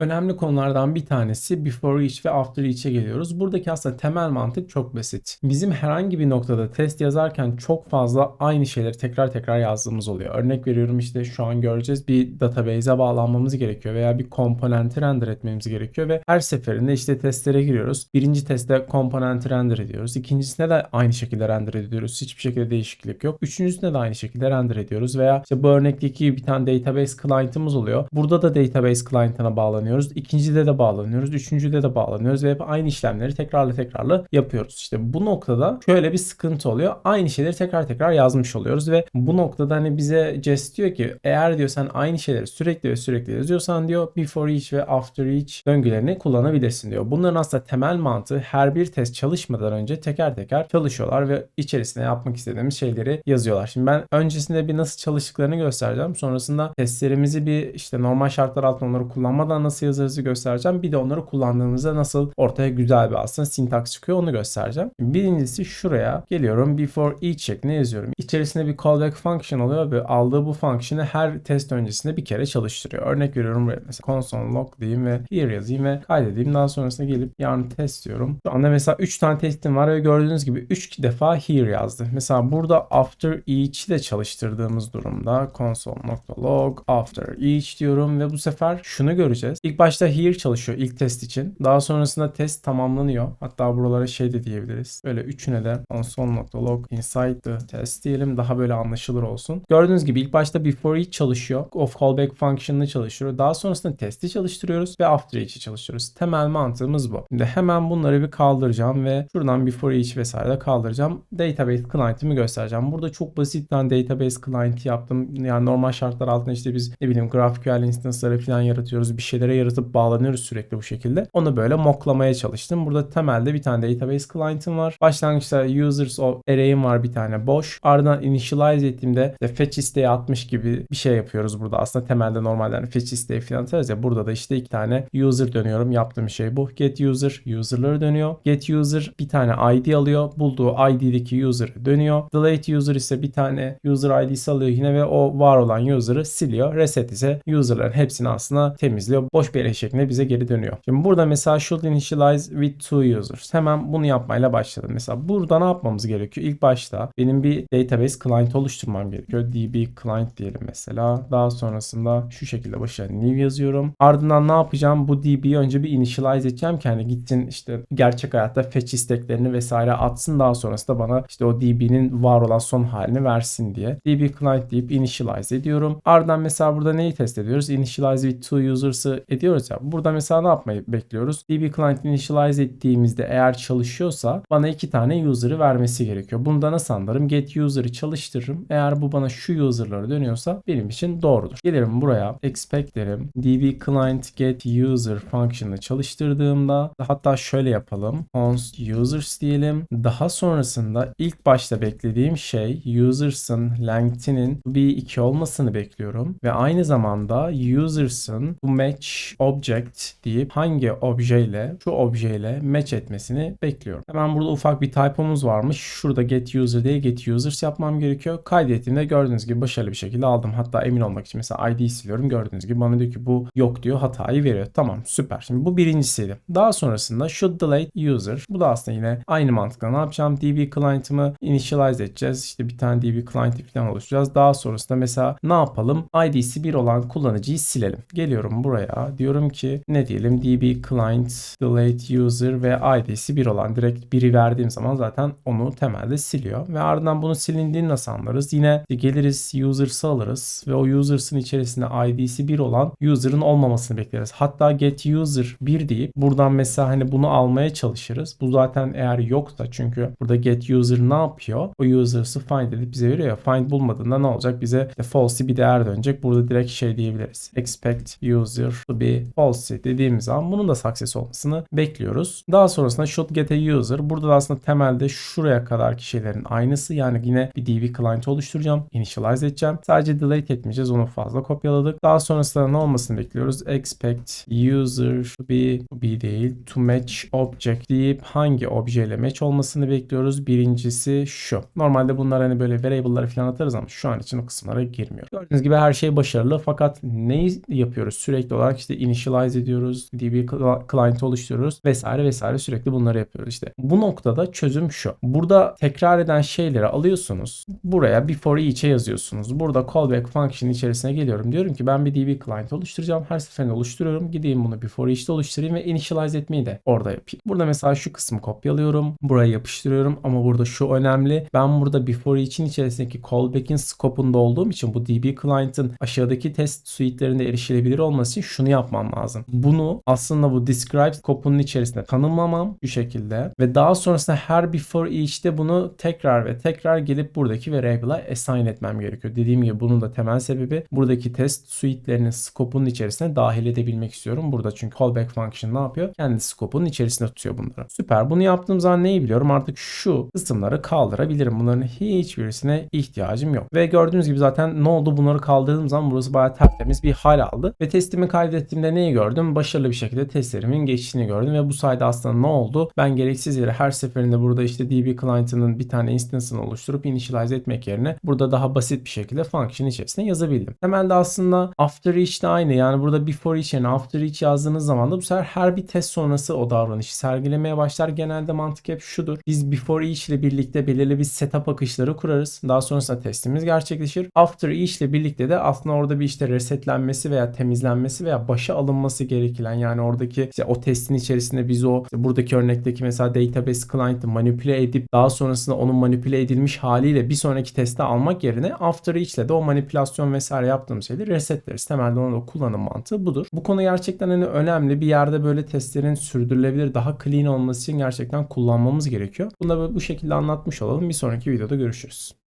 Önemli konulardan bir tanesi before each ve after each'e geliyoruz. Buradaki aslında temel mantık çok basit. Bizim herhangi bir noktada test yazarken çok fazla aynı şeyleri tekrar tekrar yazdığımız oluyor. Örnek veriyorum işte şu an göreceğiz bir database'e bağlanmamız gerekiyor veya bir komponenti render etmemiz gerekiyor ve her seferinde işte testlere giriyoruz. Birinci testte komponenti render ediyoruz. İkincisinde de aynı şekilde render ediyoruz. Hiçbir şekilde değişiklik yok. Üçüncüsünde de aynı şekilde render ediyoruz veya işte bu örnekteki bir tane database client'ımız oluyor. Burada da database client'ına bağlanıyoruz bağlanıyoruz. İkincide de bağlanıyoruz. Üçüncüde de bağlanıyoruz ve hep aynı işlemleri tekrarla tekrarla yapıyoruz. İşte bu noktada şöyle bir sıkıntı oluyor. Aynı şeyleri tekrar tekrar yazmış oluyoruz ve bu noktada hani bize Jest diyor ki eğer diyor sen aynı şeyleri sürekli ve sürekli yazıyorsan diyor before each ve after each döngülerini kullanabilirsin diyor. Bunların aslında temel mantığı her bir test çalışmadan önce teker teker çalışıyorlar ve içerisine yapmak istediğimiz şeyleri yazıyorlar. Şimdi ben öncesinde bir nasıl çalıştıklarını göstereceğim. Sonrasında testlerimizi bir işte normal şartlar altında onları kullanmadan nasıl nasıl yazarızı göstereceğim. Bir de onları kullandığımızda nasıl ortaya güzel bir aslında sintaks çıkıyor onu göstereceğim. Birincisi şuraya geliyorum. Before each şeklinde yazıyorum. İçerisinde bir callback function oluyor ve aldığı bu function'ı her test öncesinde bir kere çalıştırıyor. Örnek veriyorum buraya mesela console log diyeyim ve here yazayım ve kaydedeyim. Daha sonrasında gelip yarın test diyorum. Şu anda mesela 3 tane testim var ve gördüğünüz gibi 3 defa here yazdı. Mesela burada after each'i de çalıştırdığımız durumda console.log after each diyorum ve bu sefer şunu göreceğiz. İlk başta here çalışıyor ilk test için. Daha sonrasında test tamamlanıyor. Hatta buralara şey de diyebiliriz. Böyle üçüne de console.log inside the test diyelim. Daha böyle anlaşılır olsun. Gördüğünüz gibi ilk başta before each çalışıyor. Of callback function'ını çalıştırıyor. Daha sonrasında testi çalıştırıyoruz ve after each'i çalıştırıyoruz. Temel mantığımız bu. Şimdi hemen bunları bir kaldıracağım ve şuradan before each vesaire de kaldıracağım. Database client'imi göstereceğim. Burada çok basit bir database client yaptım. Yani normal şartlar altında işte biz ne bileyim GraphQL instance'ları falan yaratıyoruz. Bir şeylere yaratıp bağlanıyoruz sürekli bu şekilde. Onu böyle moklamaya çalıştım. Burada temelde bir tane database client'ım var. Başlangıçta users array'im var bir tane boş. Ardından initialize ettiğimde işte fetch isteği atmış gibi bir şey yapıyoruz burada. Aslında temelde normalde hani fetch isteği falan atarız ya. Burada da işte iki tane user dönüyorum. Yaptığım şey bu. Get user user'ları dönüyor. Get user bir tane ID alıyor. Bulduğu ID'deki user dönüyor. Delete user ise bir tane user ID'si alıyor yine ve o var olan user'ı siliyor. Reset ise user'ların hepsini aslında temizliyor. Boş bir array şeklinde bize geri dönüyor. Şimdi burada mesela should initialize with two users. Hemen bunu yapmayla başladım. Mesela burada ne yapmamız gerekiyor? İlk başta benim bir database client oluşturmam gerekiyor. db client diyelim mesela. Daha sonrasında şu şekilde başına new yazıyorum. Ardından ne yapacağım? Bu db'yi önce bir initialize edeceğim ki hani gitsin işte gerçek hayatta fetch isteklerini vesaire atsın. Daha sonrasında bana işte o db'nin var olan son halini versin diye. db client deyip initialize ediyorum. Ardından mesela burada neyi test ediyoruz? Initialize with two users'ı ediyoruz ya. Burada mesela ne yapmayı bekliyoruz? DB client initialize ettiğimizde eğer çalışıyorsa bana iki tane user'ı vermesi gerekiyor. Bunda nasıl anlarım? Get user'ı çalıştırırım. Eğer bu bana şu user'ları dönüyorsa benim için doğrudur. Gelirim buraya expect derim. DB client get user function'ı çalıştırdığımda hatta şöyle yapalım. const users diyelim. Daha sonrasında ilk başta beklediğim şey users'ın length'inin bir 2 olmasını bekliyorum ve aynı zamanda users'ın bu match object deyip hangi objeyle şu objeyle match etmesini bekliyorum. Hemen burada ufak bir typomuz varmış. Şurada get user değil get users yapmam gerekiyor. Kaydettiğimde gördüğünüz gibi başarılı bir şekilde aldım. Hatta emin olmak için mesela ID siliyorum. Gördüğünüz gibi bana diyor ki bu yok diyor hatayı veriyor. Tamam süper. Şimdi bu birincisiydi. Daha sonrasında should delete user. Bu da aslında yine aynı mantıkla ne yapacağım? DB client'ımı initialize edeceğiz. İşte bir tane DB client falan oluşturacağız. Daha sonrasında mesela ne yapalım? ID'si 1 olan kullanıcıyı silelim. Geliyorum buraya. Diyorum ki ne diyelim db client delete user ve id'si 1 olan direkt biri verdiğim zaman zaten onu temelde siliyor. Ve ardından bunu silindiğini nasıl anlarız? Yine geliriz users'ı alırız ve o users'ın içerisinde id'si 1 olan user'ın olmamasını bekleriz. Hatta get user 1 deyip buradan mesela hani bunu almaya çalışırız. Bu zaten eğer yoksa çünkü burada get user ne yapıyor? O users'ı find edip bize veriyor. Find bulmadığında ne olacak? Bize false bir değer dönecek. Burada direkt şey diyebiliriz. Expect user to be false dediğimiz zaman bunun da success olmasını bekliyoruz. Daha sonrasında should get a user. Burada da aslında temelde şuraya kadarki şeylerin aynısı. Yani yine bir DB client oluşturacağım. Initialize edeceğim. Sadece delete etmeyeceğiz. Onu fazla kopyaladık. Daha sonrasında ne olmasını bekliyoruz? Expect user to be, to be değil to match object deyip hangi objeyle match olmasını bekliyoruz. Birincisi şu. Normalde bunlar hani böyle variable'ları falan atarız ama şu an için o kısımlara girmiyor. Gördüğünüz gibi her şey başarılı fakat neyi yapıyoruz? Sürekli olarak işte initialize ediyoruz, DB cl- client oluşturuyoruz vesaire vesaire sürekli bunları yapıyoruz işte. Bu noktada çözüm şu. Burada tekrar eden şeyleri alıyorsunuz. Buraya before each'e yazıyorsunuz. Burada callback function içerisine geliyorum. Diyorum ki ben bir DB client oluşturacağım. Her seferinde oluşturuyorum. Gideyim bunu before each'te oluşturayım ve initialize etmeyi de orada yapayım. Burada mesela şu kısmı kopyalıyorum. Buraya yapıştırıyorum ama burada şu önemli. Ben burada before each'in içerisindeki callback'in scope'unda olduğum için bu DB client'ın aşağıdaki test suite'lerinde erişilebilir olması için şunu yapmam lazım. Bunu aslında bu describe scope'unun içerisinde tanımlamam şu şekilde ve daha sonrasında her before each'te bunu tekrar ve tekrar gelip buradaki variable'a assign etmem gerekiyor. Dediğim gibi bunun da temel sebebi buradaki test suite'lerinin scope'unun içerisine dahil edebilmek istiyorum. Burada çünkü callback function ne yapıyor? Kendi scope'unun içerisinde tutuyor bunları. Süper. Bunu yaptığım zaman neyi biliyorum? Artık şu kısımları kaldırabilirim. Bunların hiçbirisine ihtiyacım yok. Ve gördüğünüz gibi zaten ne oldu? Bunları kaldırdığım zaman burası bayağı tertemiz bir hal aldı. Ve testimi kaydettiğimde neyi gördüm? Başarılı bir şekilde testlerimin geçtiğini gördüm ve bu sayede aslında ne oldu? Ben gereksiz yere her seferinde burada işte DB client'ının bir tane instance'ını oluşturup initialize etmek yerine burada daha basit bir şekilde function içerisine yazabildim. Temelde aslında after each de aynı. Yani burada before each yerine after each yazdığınız zaman da bu sefer her bir test sonrası o davranışı sergilemeye başlar. Genelde mantık hep şudur. Biz before each ile birlikte belirli bir setup akışları kurarız. Daha sonrasında testimiz gerçekleşir. After each ile birlikte de aslında orada bir işte resetlenmesi veya temizlenmesi veya başa alınması gerekilen yani oradaki işte o testin içerisinde biz o işte buradaki örnekteki mesela database client'ı manipüle edip daha sonrasında onun manipüle edilmiş haliyle bir sonraki teste almak yerine after each ile de o manipülasyon vesaire yaptığımız şeyleri resetleriz. Temelde onun da kullanım mantığı budur. Bu konu gerçekten hani önemli. Bir yerde böyle testlerin sürdürülebilir, daha clean olması için gerçekten kullanmamız gerekiyor. Bunu da bu şekilde anlatmış olalım. Bir sonraki videoda görüşürüz.